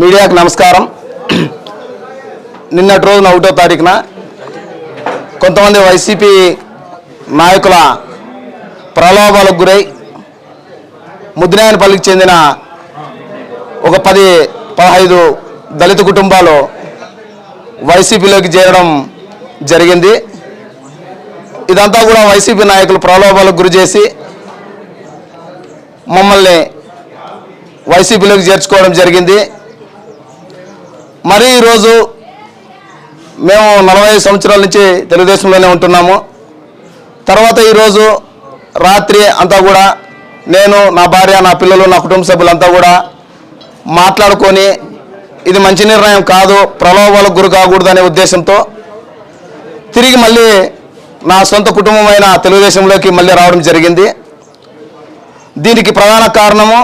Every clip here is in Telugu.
మీడియాకు నమస్కారం. నిన్నటి రోజున ఒకటో తారీఖున కొంతమంది వైసీపీ నాయకుల ప్రలోభాలకు గురై ముద్దినాయనపల్లికి చెందిన ఒక పది పదహైదు దళిత కుటుంబాలు వైసీపీలోకి చేరడం జరిగింది. ఇదంతా కూడా వైసీపీ నాయకులు ప్రలోభాలకు గురి చేసి మమ్మల్ని వైసీపీలోకి చేర్చుకోవడం జరిగింది. మరి ఈరోజు మేము నలభై ఐదు సంవత్సరాల నుంచి తెలుగుదేశంలోనే ఉంటున్నాము. తర్వాత ఈరోజు రాత్రి అంతా కూడా నేను నా భార్య నా పిల్లలు నా కుటుంబ సభ్యులంతా కూడా మాట్లాడుకొని ఇది మంచి నిర్ణయం కాదు ప్రలోభాలకు గురి కాకూడదనే ఉద్దేశంతో తిరిగి మళ్ళీ నా సొంత కుటుంబమైన తెలుగుదేశంలోకి మళ్ళీ రావడం జరిగింది. దీనికి ప్రధాన కారణము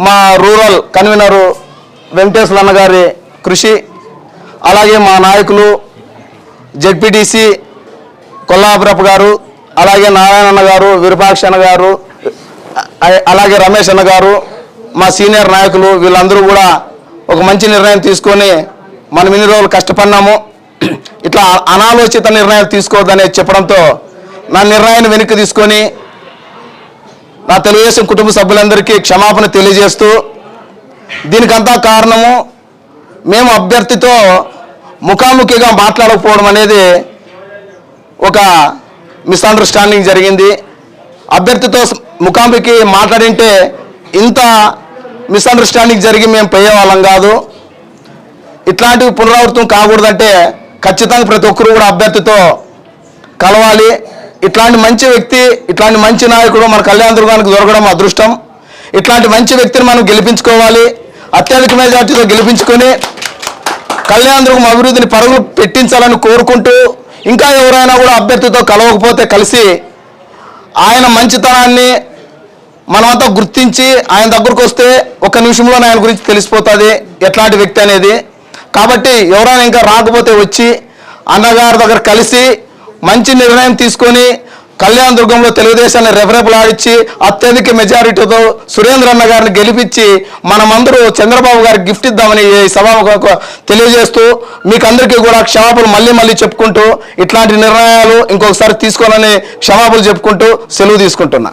మా రూరల్ కన్వీనరు వెంకటేశ్వర అన్న గారి కృషి అలాగే మా నాయకులు జడ్పీటీసీ కొల్లాపురప్ప గారు అలాగే నారాయణ గారు విరూపాక్ష అన్న గారు అలాగే రమేష్ అన్న గారు మా సీనియర్ నాయకులు వీళ్ళందరూ కూడా ఒక మంచి నిర్ణయం తీసుకొని మనం ఇన్ని రోజులు కష్టపడినాము. ఇట్లా అనాలోచిత నిర్ణయాలు తీసుకోవద్దనేది చెప్పడంతో నా నిర్ణయాన్ని వెనక్కి తీసుకొని నా తెలుగుదేశం కుటుంబ సభ్యులందరికీ క్షమాపణ తెలియజేస్తూ దీనికంతా కారణము మేము అభ్యర్థితో ముఖాముఖిగా మాట్లాడకపోవడం అనేది ఒక మిస్అండర్స్టాండింగ్ జరిగింది. అభ్యర్థితో ముఖాముఖి మాట్లాడింటే ఇంత మిస్అండర్స్టాండింగ్ జరిగి మేము పోయేవాళ్ళం కాదు. ఇట్లాంటివి పునరావృతం కాకూడదంటే ఖచ్చితంగా ప్రతి ఒక్కరు కూడా అభ్యర్థితో కలవాలి. ఇట్లాంటి మంచి వ్యక్తి ఇట్లాంటి మంచి నాయకుడు మన కళ్యాణ దుర్గానికి దొరకడం అదృష్టం. ఇట్లాంటి మంచి వ్యక్తిని మనం గెలిపించుకోవాలి. అత్యధిక మెజార్టీతో గెలిపించుకొని కళ్యాణ దుర్గం అభివృద్ధిని పరుగులు పెట్టించాలని కోరుకుంటూ ఇంకా ఎవరైనా కూడా అభ్యర్థితో కలవకపోతే కలిసి ఆయన మంచితనాన్ని మనమంతా గుర్తించి ఆయన దగ్గరకు వస్తే ఒక నిమిషంలోనే ఆయన గురించి తెలిసిపోతుంది ఎట్లాంటి వ్యక్తి అనేది. కాబట్టి ఎవరైనా ఇంకా రాకపోతే వచ్చి అన్నగారి దగ్గర కలిసి మంచి నిర్ణయం తీసుకొని కళ్యాణ దుర్గంలో తెలుగుదేశాన్ని రెఫరెబులాడిచ్చి అత్యధిక మెజారిటీతో సురేంద్ర అన్న గారిని గెలిపించి మనమందరూ చంద్రబాబు గారికి గిఫ్ట్ ఇద్దామని ఈ సభకు తెలియజేస్తూ మీకు అందరికీ కూడా క్షమాపణలు మళ్ళీ మళ్ళీ చెప్పుకుంటూ ఇట్లాంటి నిర్ణయాలు ఇంకొకసారి తీసుకోవాలని క్షమాపణలు చెప్పుకుంటూ సెలవు తీసుకుంటున్నా.